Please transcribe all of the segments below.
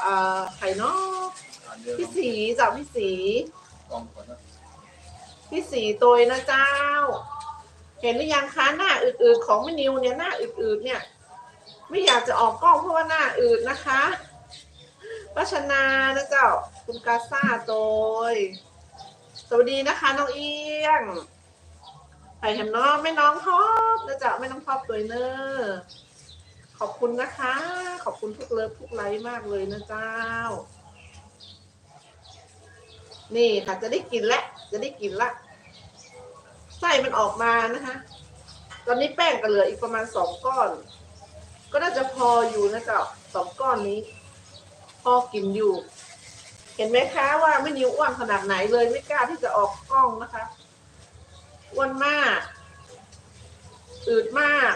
เอ่อไข่นอกอ่านเดียวพี่สีจากพี่สีพี่สีตัวนะเจ้า เห็นหรือยังคะหน้าอืดๆของแม่นิวเนี่ยหน้าอืดๆเนี่ย ไม่อยากจะออกกล้องเพราะว่าหน้าอืดนะคะรัชนานะเจ้าคุณกาซ่าโดยสวัสดีนะคะน้องเอียงไปเห็นน้องไม่น้องท็อปนะเจ้าไม่น้องท็อปตัวเนอร์ขอบคุณนะคะ อบคุณทุกเลิฟทุกไลค์มากเลยนะเจ้า นี่ค่ะจะได้กินแล้วจะได้กินละไส้มันออกมานะคะ ตอนนี้แป้งก็เหลืออีกประมาณสองก้อน ก็น่าจะพออยู่นะเจ้าสองก้อนนี้ พอกินอยู่ เห็นไหมคะว่าไม่นิ้วอ้วนขนาดไหนเลยไม่กล้าที่จะออกกล้องนะคะอ้วนมาก อืดมาก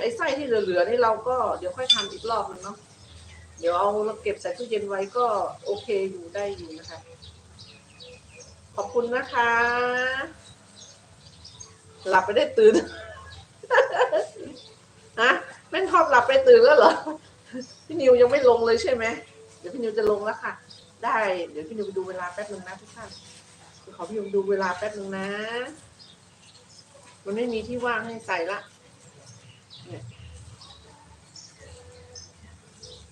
ไอ้ไส้ที่เหลือๆนี่เราก็เดี๋ยวค่อยทำอีกรอบนึงเนาะเดี๋ยวเอาเราเก็บใส่ตู้เย็นไว้ก็โอเคอยู่ได้อยู่นะคะ ขอบคุณนะคะ หลับไปได้ตื่นฮะแม่นทอบหลับไปตื่นแล้วเหรอพี่นิวยังไม่ลงเลยใช่ไหมเดี๋ยวพี่นิวจะลงแล้วค่ะ ได้เดี๋ยวพี่นิวไปดูเวลาแป๊บนึงนะทุกท่านขอพี่นิวดูเวลาแป๊บนึงนะ มันไม่มีที่ว่างให้ใส่ละ เนี่ย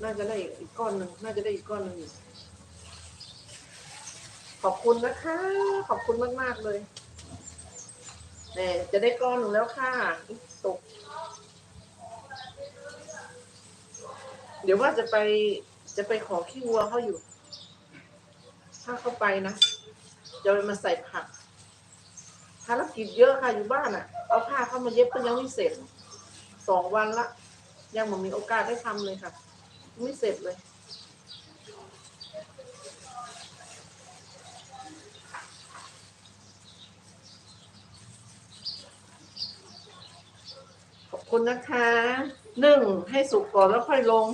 น่าจะได้อีกก้อนหนึ่งน่าจะได้อีกก้อนหนึ่งขอบคุณนะคะ ขอบคุณมาก ๆ เลยเนี่ยจะได้ก้อนหนึ่งแล้วค่ะตก เดี๋ยวว่าจะไปจะไปขอขี้วัวเขาอยู่ ถ้าเขาไปนะ จะเอามาใส่ผักภารกิจเยอะค่ะอยู่บ้านอะ เอาผ้าเข้ามาเย็บก็ยังไม่เสร็จสองวันละ ยังไมันมีโอกาสได้ทำเลยค่ะ ไม่เสร็จเลยขอบคุณนะคะหนึ่งให้สุกก่อนแล้วค่อยลง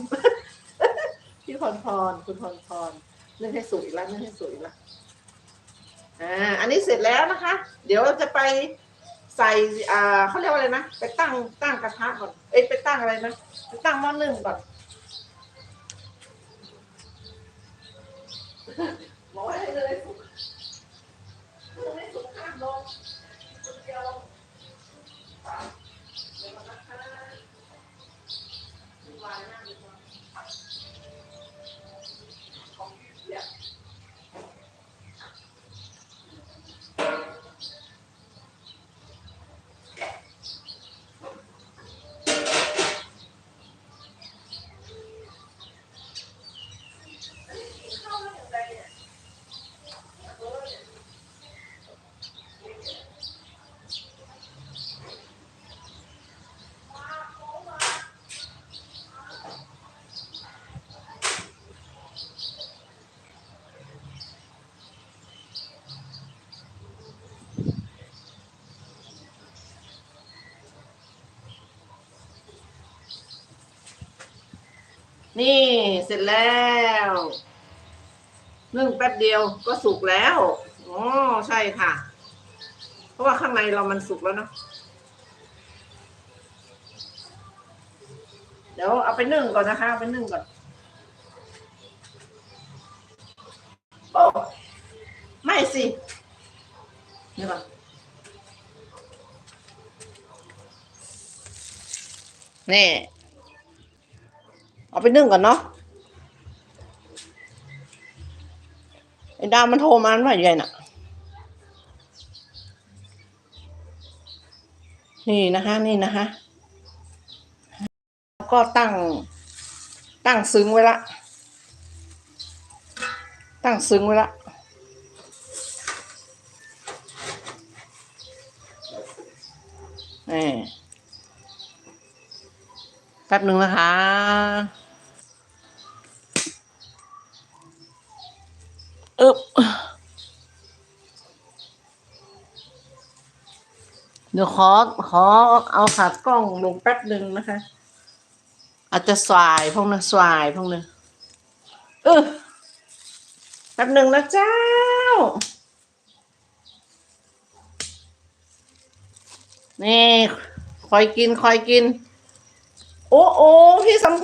พี่พรพรคุณพรพรนึ่งให้สุกอีกแล้วนึ่งให้สุกอีกแล้วอ่าอันนี้เสร็จแล้วนะคะ เดี๋ยวเราจะไปใส่อ่าเขาเรียกว่าอะไรนะ ไปตั้งตั้งกระทะก่อน เอ้ยไปตั้งอะไรนะ ไปตั้งหม้อนึ่งก่อน บอกให้เลยสุกไม่สุกข้ามลงคนเดียวเดี๋ยวก่อนนะคะวายมากเลยว่ะของเสีย นี่เสร็จแล้วนึ่งแป๊บเดียวก็สุกแล้วอ๋อใช่ค่ะ เพราะว่าข้างในเรามันสุกแล้วเนาะเดี๋ยวเอาไปนึ่งก่อนนะคะเอาไปนึ่งก่อนโอ้ไม่สิเดี๋ยวก่อนนี่ เอาไปนึ่งก่อนเนาะไอ้ดาวมันโทรมาหน่อยใหญ่น่ะ นี่นะคะนี่นะคะแล้วก็ตั้ง ตั้งซึ้งไว้ละ ตั้งซึ้งไว้ละนี่แป๊บหนึ่งนะคะ อึบเดี๋ยวขอขอเอาขากล้องลงแป๊บหนึ่งนะคะ อาจจะสายพงนะสายพงนะเออแป๊บหนึ่งนะเจ้า นี่คอยกินคอยกิน โอ้โอ้พี่สำ